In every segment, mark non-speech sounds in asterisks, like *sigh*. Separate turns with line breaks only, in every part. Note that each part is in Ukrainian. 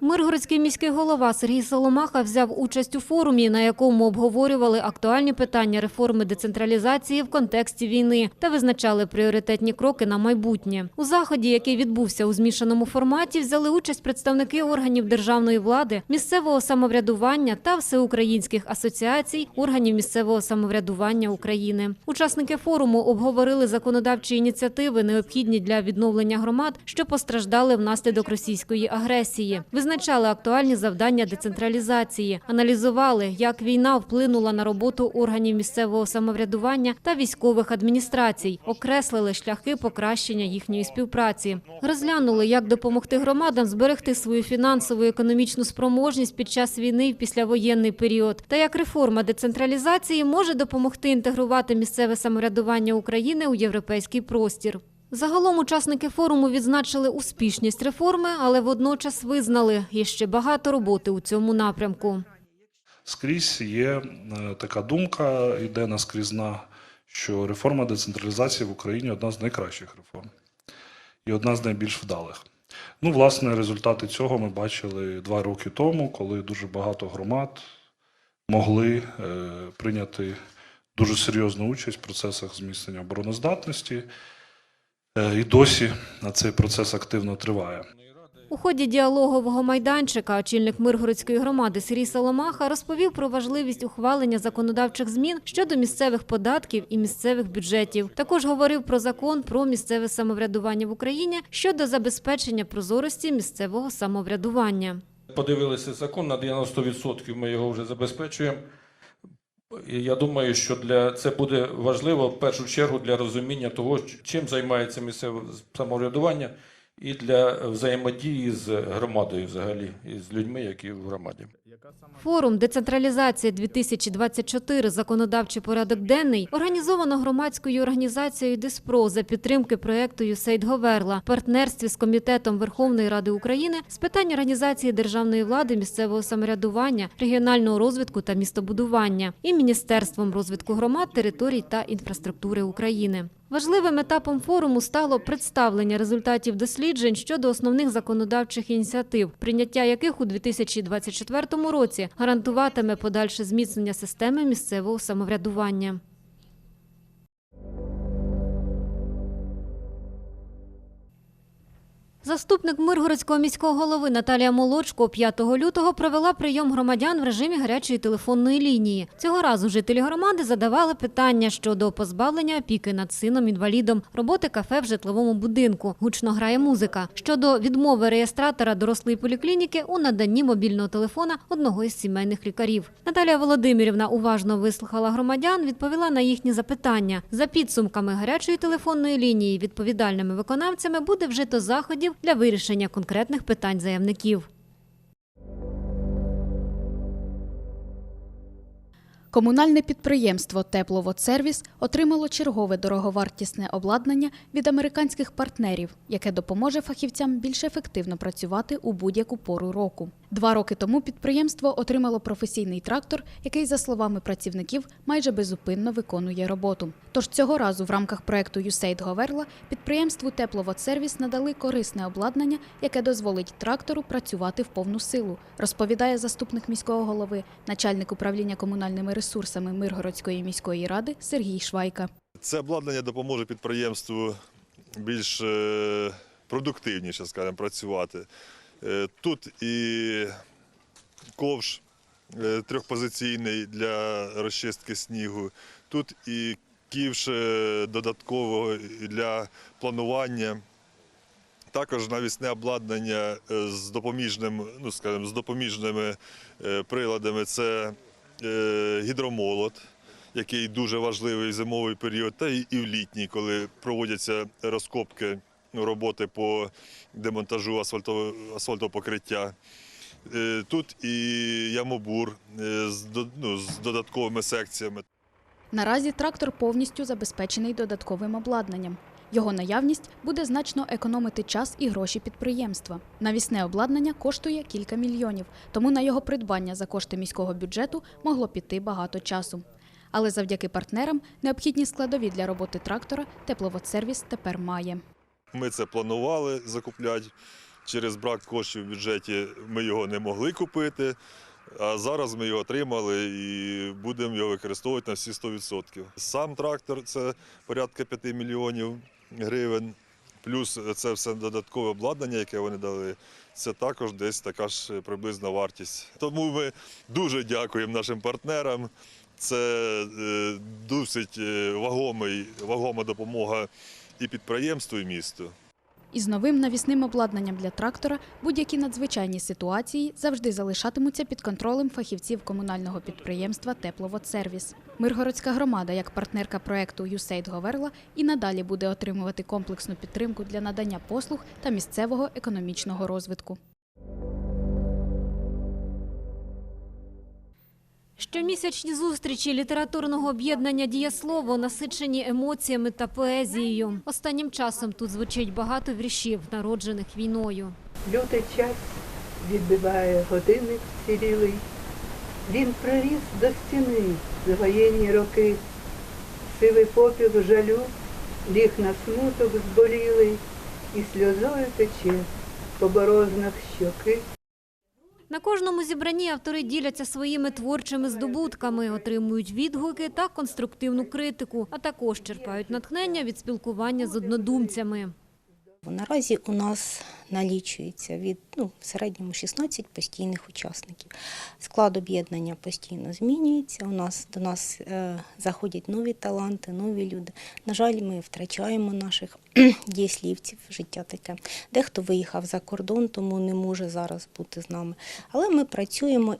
Миргородський міський голова Сергій Соломаха взяв участь у форумі, на якому обговорювали актуальні питання реформи децентралізації в контексті війни та визначали пріоритетні кроки на майбутнє. У заході, який відбувся у змішаному форматі, взяли участь представники органів державної влади, місцевого самоврядування та всеукраїнських асоціацій органів місцевого самоврядування України. Учасники форуму обговорили законодавчі ініціативи, необхідні для відновлення громад, що постраждали внаслідок російської агресії. Визначали актуальні завдання децентралізації, аналізували, як війна вплинула на роботу органів місцевого самоврядування та військових адміністрацій, окреслили шляхи покращення їхньої співпраці. Розглянули, як допомогти громадам зберегти свою фінансову і економічну спроможність під час війни і післявоєнний період, та як реформа децентралізації може допомогти інтегрувати місцеве самоврядування України у європейський простір. Загалом учасники форуму відзначили успішність реформи, але водночас визнали, є ще багато роботи у цьому напрямку.
Скрізь є е, така думка, йде наскрізна, що реформа децентралізації в Україні одна з найкращих реформ і одна з найбільш вдалих. Ну, власне, результати цього ми бачили два роки тому, коли дуже багато громад могли е, прийняти дуже серйозну участь в процесах зміцнення обороноздатності. Е, І досі цей процес активно триває.
У ході діалогового майданчика очільник Миргородської громади Сергій Соломаха розповів про важливість ухвалення законодавчих змін щодо місцевих податків і місцевих бюджетів. Також говорив про закон про місцеве самоврядування в Україні щодо забезпечення прозорості місцевого самоврядування.
Подивилися закон на 90% ми його вже забезпечуємо. Я думаю, що для це буде важливо в першу чергу для розуміння того, чим займається місцеве самоврядування, і для взаємодії з громадою, взагалі, і з людьми, які в громаді.
Форум «Децентралізація 2024. Законодавчий порядок денний» організовано громадською організацією «Диспро» за підтримки проєкту «Юсейд Говерла» в партнерстві з Комітетом Верховної Ради України з питань організації державної влади, місцевого самоврядування, регіонального розвитку та містобудування і Міністерством розвитку громад, територій та інфраструктури України. Важливим етапом форуму стало представлення результатів досліджень щодо основних законодавчих ініціатив, прийняття яких у 2024 році гарантуватиме подальше зміцнення системи місцевого самоврядування. Заступник Миргородського міського голови Наталія Молочко 5 лютого провела прийом громадян в режимі гарячої телефонної лінії. Цього разу жителі громади задавали питання щодо позбавлення опіки над сином-інвалідом, роботи кафе в житловому будинку, гучно грає музика, щодо відмови реєстратора дорослої поліклініки у наданні мобільного телефона одного із сімейних лікарів. Наталія Володимирівна уважно вислухала громадян, відповіла на їхні запитання. За підсумками гарячої телефонної лінії відповідальними виконавцями буде вжито заходів для вирішення конкретних питань заявників.
Комунальне підприємство Тепловодсервіс отримало чергове дороговартісне обладнання від американських партнерів, яке допоможе фахівцям більш ефективно працювати у будь-яку пору року. Два роки тому підприємство отримало професійний трактор, який, за словами працівників, майже безупинно виконує роботу. Тож цього разу в рамках проекту «Юсейд Говерла підприємству Тепловодсервіс надали корисне обладнання, яке дозволить трактору працювати в повну силу, розповідає заступник міського голови, начальник управління комунальними ресурсами Миргородської міської ради Сергій Швайка.
Це обладнання допоможе підприємству більш е, продуктивніше, скажімо, працювати. Е, Тут і ковш е, трьохпозиційний для розчистки снігу, тут і ківш додаткового для планування. Також навісне обладнання з допоміжним, ну скажімо, з допоміжними приладами. Це гідромолот, який дуже важливий в зимовий період, та і і в літній, коли проводяться розкопки ну, роботи по демонтажу асфальтопокриття. Е, Тут і ямобур е, з ну, з додатковими секціями.
Наразі трактор повністю забезпечений додатковим обладнанням. Його наявність буде значно економити час і гроші підприємства. Навісне обладнання коштує кілька мільйонів, тому на його придбання за кошти міського бюджету могло піти багато часу. Але завдяки партнерам необхідні складові для роботи трактора тепловодсервіс тепер має.
Ми це планували закупляти. Через брак коштів в бюджеті ми його не могли купити. А зараз ми його отримали і будемо його використовувати на всі 100%. Сам трактор це порядка 5 мільйонів гривень. Плюс це все додаткове обладнання, яке вони дали. Це також десь така ж приблизна вартість. Тому ми дуже дякуємо нашим партнерам. Це е, досить е, вагомий, вагома допомога і підприємству, і місту.
Із новим навісним обладнанням для трактора будь-які надзвичайні ситуації завжди залишатимуться під контролем фахівців комунального підприємства Тепловодсервіс. Миргородська громада, як партнерка проекту «ЮСЕЙД Говерла, і надалі буде отримувати комплексну підтримку для надання послуг та місцевого економічного розвитку.
Щомісячні зустрічі літературного об'єднання «Дієслово» насичені емоціями та поезією. Останнім часом тут звучить багато віршів, народжених війною.
Лютий час відбиває годинник сірілий. Він приріс до стіни за воєнні роки. Сивий попіл жалю ліг на смуток зболілий, і сльозою тече по борознах щоки.
На кожному зібранні автори діляться своїми творчими здобутками, отримують відгуки та конструктивну критику, а також черпають натхнення від спілкування з однодумцями.
Наразі у нас налічується від ну, в середньому 16 постійних учасників. Склад об'єднання постійно змінюється. У нас до нас е, заходять нові таланти, нові люди. На жаль, ми втрачаємо наших *clears throat* дієслівців. Життя таке. Дехто виїхав за кордон, тому не може зараз бути з нами. Але ми працюємо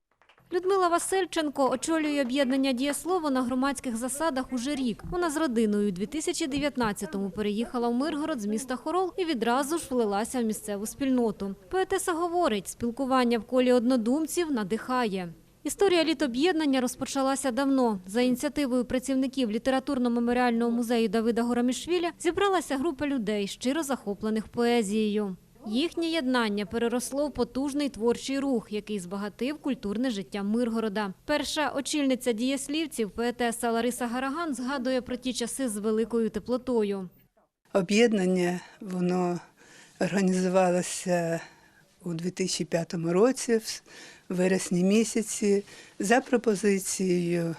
Людмила Васильченко очолює об'єднання «Дієслово» на громадських засадах уже рік. Вона з родиною у 2019-му переїхала в Миргород з міста Хорол і відразу ж влилася в місцеву спільноту. Поетеса говорить, спілкування в колі однодумців надихає. Історія літоб'єднання розпочалася давно. За ініціативою працівників літературно-меморіального музею Давида Горамішвіля зібралася група людей, щиро захоплених поезією. Їхнє єднання переросло в потужний творчий рух, який збагатив культурне життя Миргорода. Перша очільниця дієслівців, поетеса Лариса Гараган, згадує про ті часи з великою теплотою.
Об'єднання воно організувалося у 2005 році, в вересні місяці, за пропозицією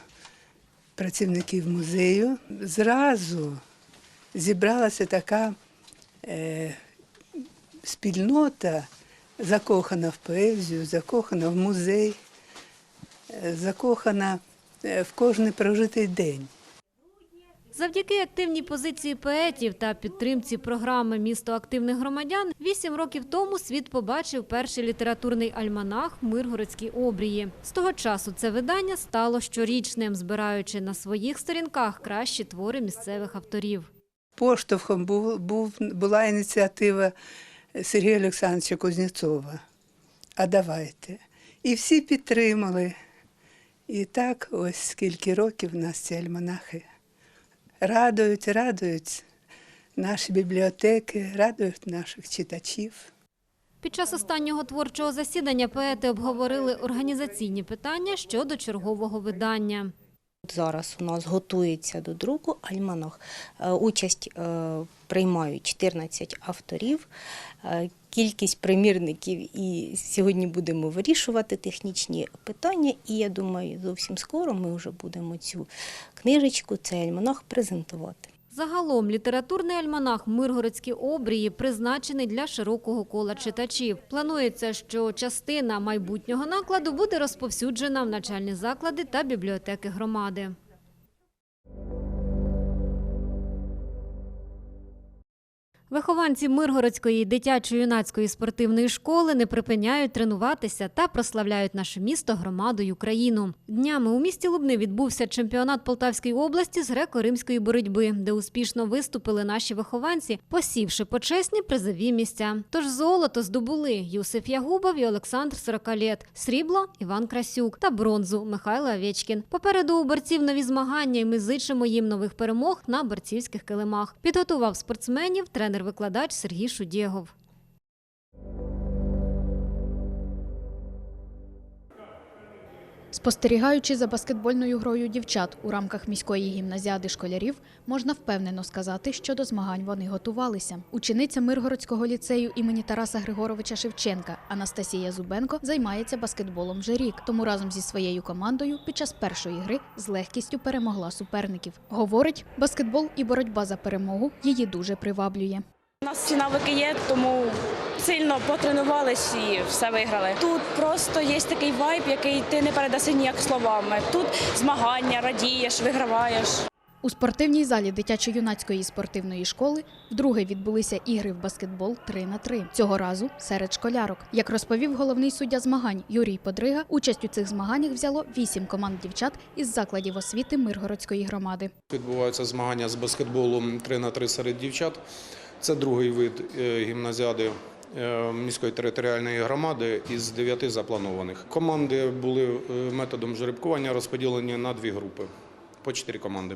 працівників музею. Зразу зібралася така е, спільнота, закохана в поезію, закохана в музей, е, закохана е, в кожний прожитий день.
Завдяки активній позиції поетів та підтримці програми Місто активних громадян вісім років тому світ побачив перший літературний альманах Миргородські обрії. З того часу це видання стало щорічним, збираючи на своїх сторінках кращі твори місцевих авторів.
Поштовхом був, був, була ініціатива Сергія Олександровича Кузнєцова. А давайте. І всі підтримали. І так ось скільки років в нас ці альманахи радують, радують наші бібліотеки, радують наших читачів.
Під час останнього творчого засідання поети обговорили організаційні питання щодо чергового видання.
Зараз у нас готується до друку альманах. Е, Участь е, приймають 14 авторів. Е, Кількість примірників і сьогодні будемо вирішувати технічні питання. І я думаю, зовсім скоро ми вже будемо цю книжечку, цей альманах презентувати.
Загалом літературний альманах Миргородські обрії призначений для широкого кола читачів. Планується, що частина майбутнього накладу буде розповсюджена в начальні заклади та бібліотеки громади. Вихованці Миргородської дитячо-юнацької спортивної школи не припиняють тренуватися та прославляють наше місто, громаду й Україну. Днями у місті Лубни відбувся чемпіонат Полтавської області з греко-римської боротьби, де успішно виступили наші вихованці, посівши почесні призові місця. Тож золото здобули Юсиф Ягубов і Олександр Сорокалєт, срібло Іван Красюк та бронзу Михайло Овєчкін. Попереду у борців нові змагання, і ми зичимо їм нових перемог на борцівських килимах. Підготував спортсменів тренер-викладач Сергій Шудєгов.
Спостерігаючи за баскетбольною грою дівчат у рамках міської гімназіади школярів, можна впевнено сказати, що до змагань вони готувалися. Учениця Миргородського ліцею імені Тараса Григоровича Шевченка Анастасія Зубенко займається баскетболом вже рік, тому разом зі своєю командою під час першої гри з легкістю перемогла суперників. Говорить, баскетбол і боротьба за перемогу її дуже приваблює.
Нас всі навики є, тому сильно потренувались і все виграли. Тут просто є такий вайб, який ти не передаси ніяк словами. Тут змагання, радієш, виграваєш.
У спортивній залі дитячо-юнацької спортивної школи вдруге відбулися ігри в баскетбол 3 на 3 Цього разу серед школярок. Як розповів головний суддя змагань Юрій Подрига, участь у цих змаганнях взяло вісім команд дівчат із закладів освіти Миргородської громади.
Відбуваються змагання з баскетболу 3 на 3 серед дівчат. Це другий вид е, гімназіади е, міської територіальної громади із дев'яти запланованих. Команди були е, методом жеребкування розподілені на дві групи по чотири команди.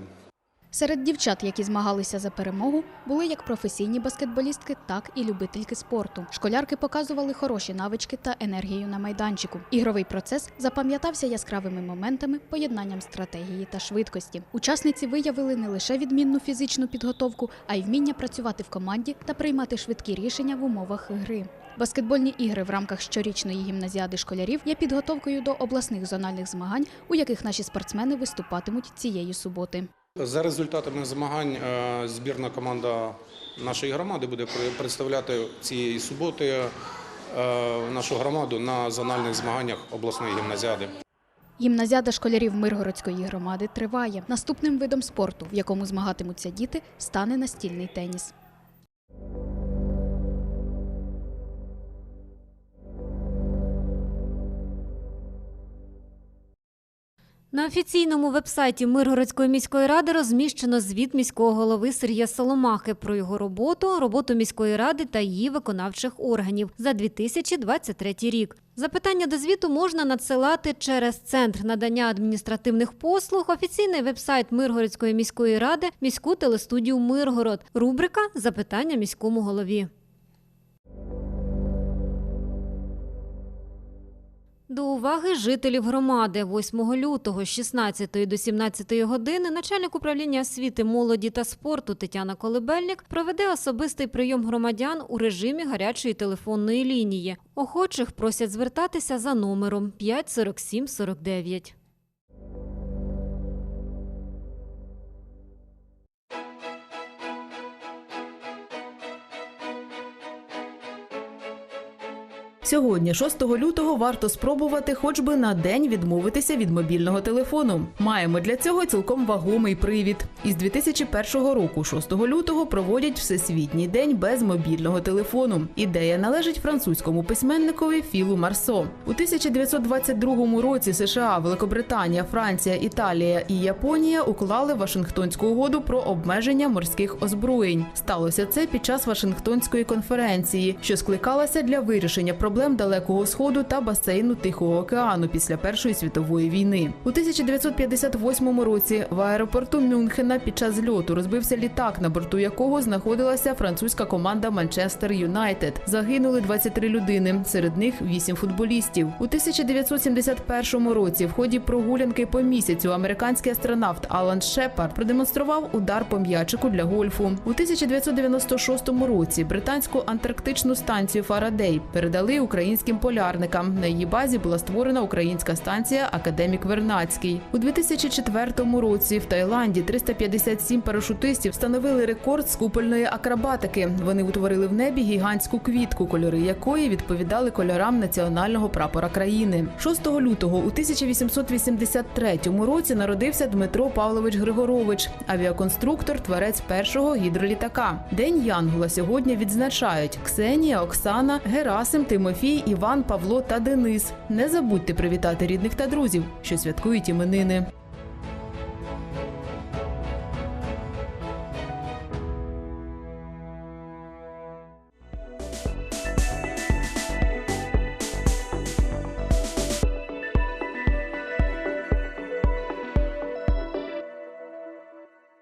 Серед дівчат, які змагалися за перемогу, були як професійні баскетболістки, так і любительки спорту. Школярки показували хороші навички та енергію на майданчику. Ігровий процес запам'ятався яскравими моментами, поєднанням стратегії та швидкості. Учасниці виявили не лише відмінну фізичну підготовку, а й вміння працювати в команді та приймати швидкі рішення в умовах гри. Баскетбольні ігри в рамках щорічної гімназіади школярів є підготовкою до обласних зональних змагань, у яких наші спортсмени виступатимуть цієї суботи.
За результатами змагань е, збірна команда нашої громади буде представляти цієї суботи е, нашу громаду на зональних змаганнях обласної гімназіади.
Гімназіада школярів Миргородської громади триває. Наступним видом спорту, в якому змагатимуться діти, стане настільний теніс.
На офіційному вебсайті Миргородської міської ради розміщено звіт міського голови Сергія Соломахи про його роботу, роботу міської ради та її виконавчих органів за 2023 рік. Запитання до звіту можна надсилати через центр надання адміністративних послуг, офіційний вебсайт Миргородської міської ради, міську телестудію Миргород, рубрика Запитання міському голові. До уваги жителів громади 8 лютого з 16 до 17 години начальник управління освіти, молоді та спорту Тетяна Колебельник проведе особистий прийом громадян у режимі гарячої телефонної лінії. Охочих просять звертатися за номером 54749.
Сьогодні, 6 лютого, варто спробувати хоч би на день відмовитися від мобільного телефону. Маємо для цього цілком вагомий привід. Із 2001 року, 6 лютого, проводять Всесвітній день без мобільного телефону. Ідея належить французькому письменникові Філу Марсо. У 1922 році США, Великобританія, Франція, Італія і Японія уклали Вашингтонську угоду про обмеження морських озброєнь. Сталося це під час Вашингтонської конференції, що скликалася для вирішення проблем Далекого Сходу та басейну Тихого океану після Першої світової війни. У 1958 році в аеропорту Мюнхена під час зльоту розбився літак, на борту якого знаходилася французька команда Манчестер Юнайтед. Загинули 23 людини, серед них 8 футболістів. У 1971 році в ході прогулянки по місяцю американський астронавт Алан Шепард продемонстрував удар по м'ячику для гольфу. У 1996 році британську антарктичну станцію Фарадей передали українським полярникам. На її базі була створена українська станція Академік Вернацький. У 2004 році в Таїланді 357 парашутистів встановили рекорд з акробатики. Вони утворили в небі гігантську квітку, кольори якої відповідали кольорам національного прапора країни. 6 лютого у 1883 році народився Дмитро Павлович Григорович, авіаконструктор, творець першого гідролітака. День Янгола сьогодні відзначають Ксенія, Оксана, Герасим, Тимофій, Іван, Павло та Денис. Не забудьте привітати рідних та друзів, що святкують іменини.